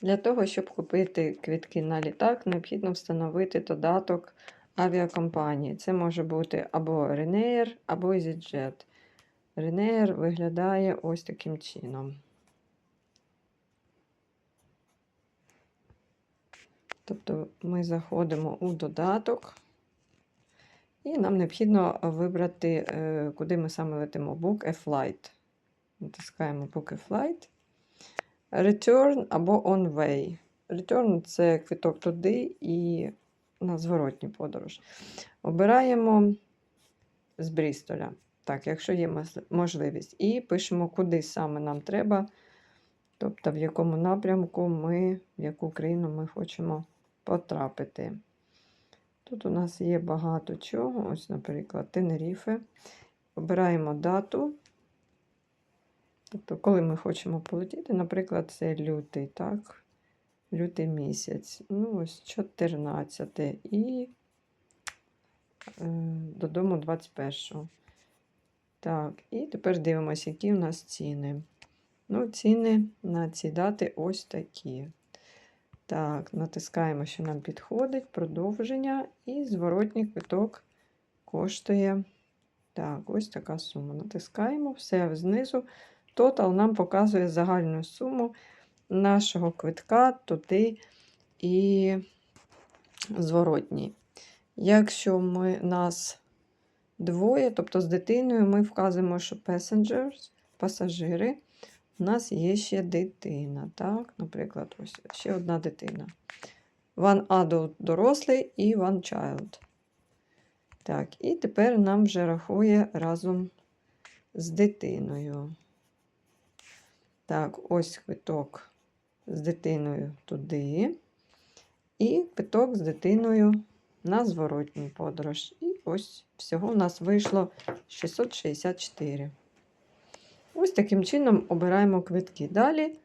Для того, щоб купити квитки на літак, необхідно встановити додаток авіакомпанії. Це може бути або Ryanair, або EasyJet. Ryanair виглядає ось таким чином. Тобто ми заходимо у додаток, і нам необхідно вибрати, е, куди ми саме летимо. Book a flight. Натискаємо Book a flight. Return або On Way. Return це квиток туди і на зворотню подорож. Обираємо з Брістоля. Так, якщо є можливість. І пишемо, куди саме нам треба, тобто в якому напрямку ми, в яку країну ми хочемо потрапити. Тут у нас є багато чого. Ось, наприклад, Тенеріфе. Обираємо дату. Тобто, коли ми хочемо полетіти, наприклад, це лютий, так? Лютий місяць. Ну, ось 14 і е, додому 21. Так, і тепер дивимося, які у нас ціни. Ну, ціни на ці дати ось такі. Так, натискаємо, що нам підходить, продовження, і зворотній квиток коштує. Так, ось така сума. Натискаємо все знизу. Тотал нам показує загальну суму нашого квитка туди і зворотній. Якщо ми нас двоє, тобто з дитиною, ми вказуємо, що passengers, пасажири, у нас є ще дитина. Так, наприклад, ось ще одна дитина. One adult дорослий і one child. Так, і тепер нам вже рахує разом з дитиною. Так, ось квиток з дитиною туди. І квиток з дитиною на зворотній подорож. І ось всього у нас вийшло 664. Ось таким чином обираємо квитки. Далі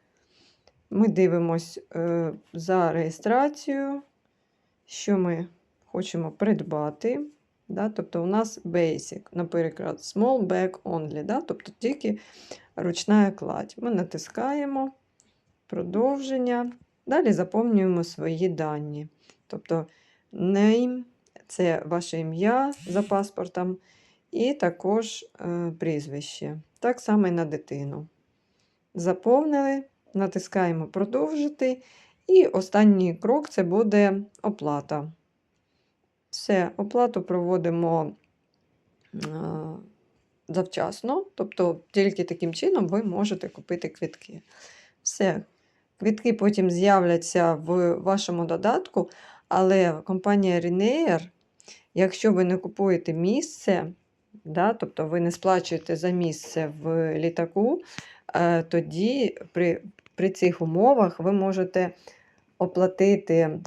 ми дивимось е, за реєстрацію, що ми хочемо придбати. Да? Тобто у нас basic, наприклад, small bag only, да? тобто тільки ручна кладь. Ми натискаємо продовження. Далі заповнюємо свої дані. Тобто name – це ваше ім'я за паспортом, і також е, прізвище. Так само і на дитину. Заповнили, натискаємо продовжити. І останній крок це буде оплата. Все, оплату проводимо е, завчасно, тобто тільки таким чином ви можете купити квитки. Все, квитки потім з'являться в вашому додатку, але компанія Ryanair, якщо ви не купуєте місце, да, тобто ви не сплачуєте за місце в літаку, е, тоді при, при цих умовах ви можете оплатити,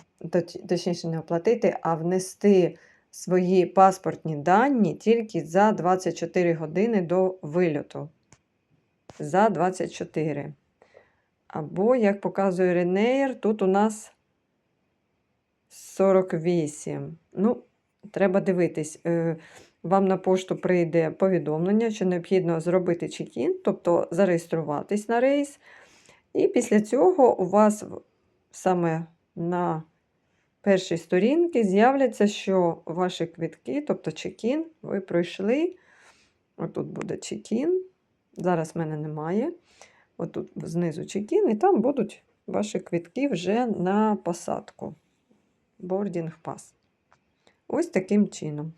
точніше, не оплатити, а внести свої паспортні дані тільки за 24 години до вильоту. За 24. Або, як показує Ренеєр, тут у нас 48. Ну, треба дивитись. Е, вам на пошту прийде повідомлення, що необхідно зробити чекін, тобто зареєструватись на рейс. І після цього у вас саме на першій сторінці з'являться, що ваші квитки, тобто чекін, ви пройшли. Отут буде чекін. Зараз в мене немає. Отут знизу чекін, і там будуть ваші квитки вже на посадку. Boarding pass. Ось таким чином.